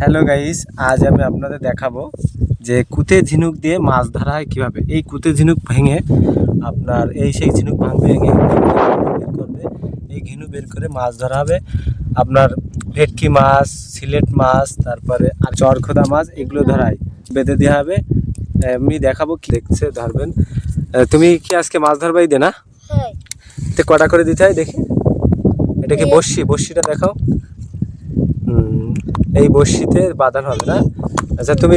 Hello guys আজ আমি আপনাদের দেখাবো যে কুতে ঝিনুক দিয়ে মাছ ধরা হয় কীভাবে। এই কুতে ঝিনুক ভেঙে আপনার এই সেই ঝিনুক ভাঙ ভেঙে বের করবে। এই ঘিনু বের করে মাছ ধরা হবে। আপনার ভেটকি মাছ সিলেট মাছ তারপরে আর চরখোদা মাছ এগুলো ধরায় বেঁধে দেওয়া হবে। এমনি দেখাবো কি দেখছে ধরবেন। তুমি কি আজকে মাছ ধরবাই দে না? হ্যাঁ। তো কটা করে দিতে হয় দেখি। এটা কি বর্ষি বর্ষিটা দেখাও। এই বর্ষিতে বাঁধানো হবে না? আচ্ছা তুমি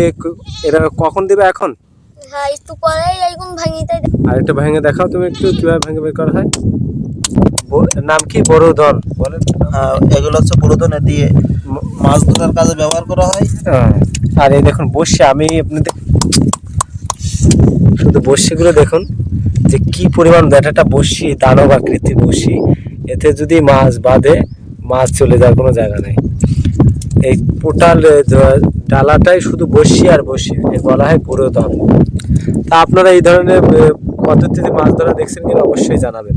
এটা কখন দিবে এখন? হ্যাঁ একটু পরে এইগুন ভাঙিতে আর একটু ভেঙে দেখাও তুমি একটু কীভাবে ভেঙে বের করা হয়। নাম কি? বড় বলেন। এগুলো হচ্ছে পুরাতনে দিয়ে মাছ ধরার কাজে ব্যবহার করা হয়। হ্যাঁ। আর এই দেখুন বর্ষি আমি আপনাদের শুধু বর্ষিগুলো দেখুন যে কি পরিমাণ ব্যাটাটা বর্ষি দানব আকৃতির বর্ষি এতে যদি মাছ বাঁধে মাছ চলে যাওয়ার কোনো জায়গা নেই। এই পোটাল ডালাটাই শুধু বর্ষি আর এর বলা হয় পুরো দল তা আপনারা এই ধরনের পদ্ধতিতে মাছ ধরা দেখছেন কিনা অবশ্যই জানাবেন।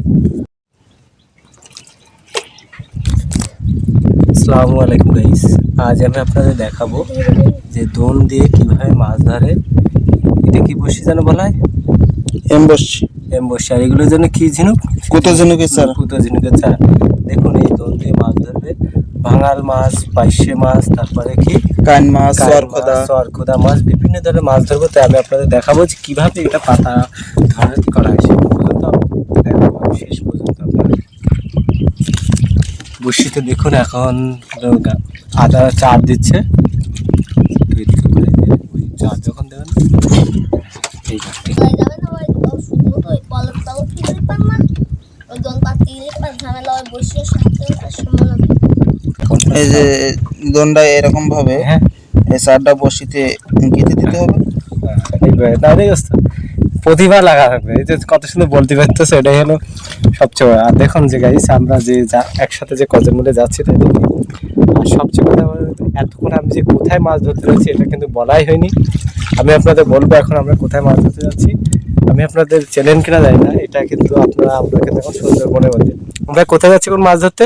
আসসালামু আলাইকুম গাইস আজ আমি আপনাদের দেখাবো যে দোন দিয়ে কীভাবে মাছ ধরে। এটা কি বসি যেন বলা হয়? এমবসছি এমবসি আর এগুলোর জন্য কি ঝিনুক? কত ঝিনুকের চারা। পুতো ঝিনুকের চারা। দোন দিয়ে মাছ ধরবে। ভাঙাল মাছ পাইসে মাছ তারপরে কি? কান মাছ সরখোদা। মাছ, সরখোদা মাছ বিভিন্ন ধরনের মাছ ধরবো। তাই আমি আপনাদের দেখাবো যে কীভাবে এটা পাতা ধরে করা হয় শেষ পর্যন্ত দেখাবো শেষ পর্যন্ত বসিতে দেখুন এখন আদা চার দিচ্ছে। চার যখন দেবেন এই এই যে দন্ডা এরকম ভাবে হ্যাঁ। এই চারটা বসিতে গেঁথে দিতে হবে। প্রতিভা লাগা থাকবে। এই যে কত সুন্দর বলতে পারতেছে এটাই হলো সবচেয়ে আর দেখুন যে গাইস আমরা যে যা- একসাথে যে কজন মিলে যাচ্ছি তাই দেখি আর সবচেয়ে কথা এতক্ষণ আমি যে কোথায় মাছ ধরতে যাচ্ছি এটা কিন্তু বলাই হয়নি। আমি আপনাদের বলব এখন আমরা কোথায় মাছ ধরতে যাচ্ছি। আমি আপনাদের চেনেন কিনা জানি না এটা কিন্তু আপনারা আমরা কিন্তু এখন সুন্দরবনের মধ্যে আমরা কোথায় যাচ্ছি কোন মাছ ধরতে?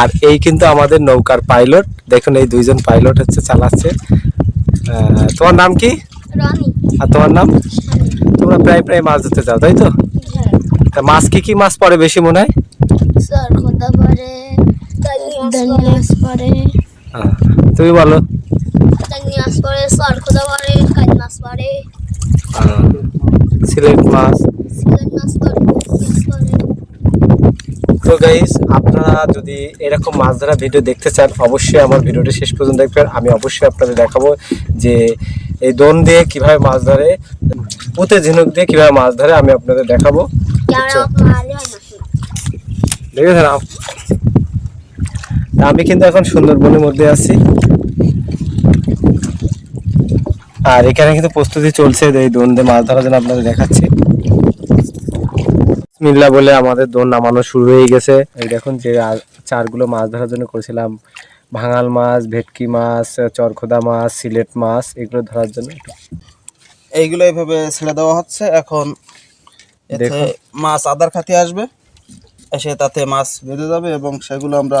আর এই কিন্তু আমাদের নৌকার পাইলট দেখুন এই দুইজন পাইলট হচ্ছে চালাচ্ছে। তোমার নাম কি? আর তোমার নাম? তোমরা প্রায় প্রায় মাছ ধরতে যাও তাই তো? হ্যাঁ। তা মাছ কি কি মাছ পড়ে বেশি মনে হয়? স্যার খোদা পরে মাছ পরে হ্যাঁ, তুমি বলো। দানি মাছ সিলেট মাছ। তো গাইস আপনারা যদি এরকম মাছ ধরা ভিডিও দেখতে চান অবশ্যই আমার ভিডিওটা শেষ পর্যন্ত দেখবেন। আমি অবশ্যই আপনাদের দেখাবো যে এই দোন দিয়ে কীভাবে মাছ ধরে পুঁতে ঝিনুক দিয়ে কীভাবে মাছ ধরে আমি আপনাদের দেখাবো। দেখেছেন? আমি কিন্তু এখন সুন্দরবনের মধ্যে আছি। আর এখানে কিন্তু প্রস্তুতি চলছে এই দোন দিয়ে মাছ ধরার জন্য আপনাদের দেখাচ্ছি। মিল্লা বলে আমাদের দোন নামানো শুরু হয়ে গেছে। এই দেখুন যে চারগুলো মাছ ধরার জন্য করেছিলাম। ভাঙাল মাছ ভেটকি মাছ চরখোদা মাছ সিলেট মাছ এগুলো ধরার জন্য এইগুলো এইভাবে ছেড়ে দেওয়া হচ্ছে। এখন এতে মাছ আদার খাতে আসবে। এসে তাতে মাছ বেঁধে যাবে এবং সেগুলো আমরা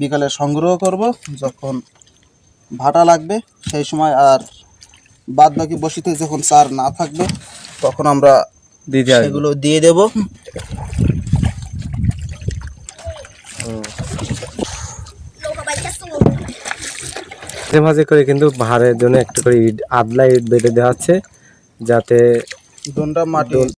বিকালে সংগ্রহ করব। যখন ভাটা লাগবে সেই সময় আর বাদ বাকি বসিতে যখন সার না থাকবে তখন আমরা এগুলো সেগুলো দিয়ে দেব। মাঝে মাঝে করে কিন্তু ভাড়ের জন্য একটু করে ইট আদলা ইট বেঁধে দেওয়া হচ্ছে যাতে দনটা মাটি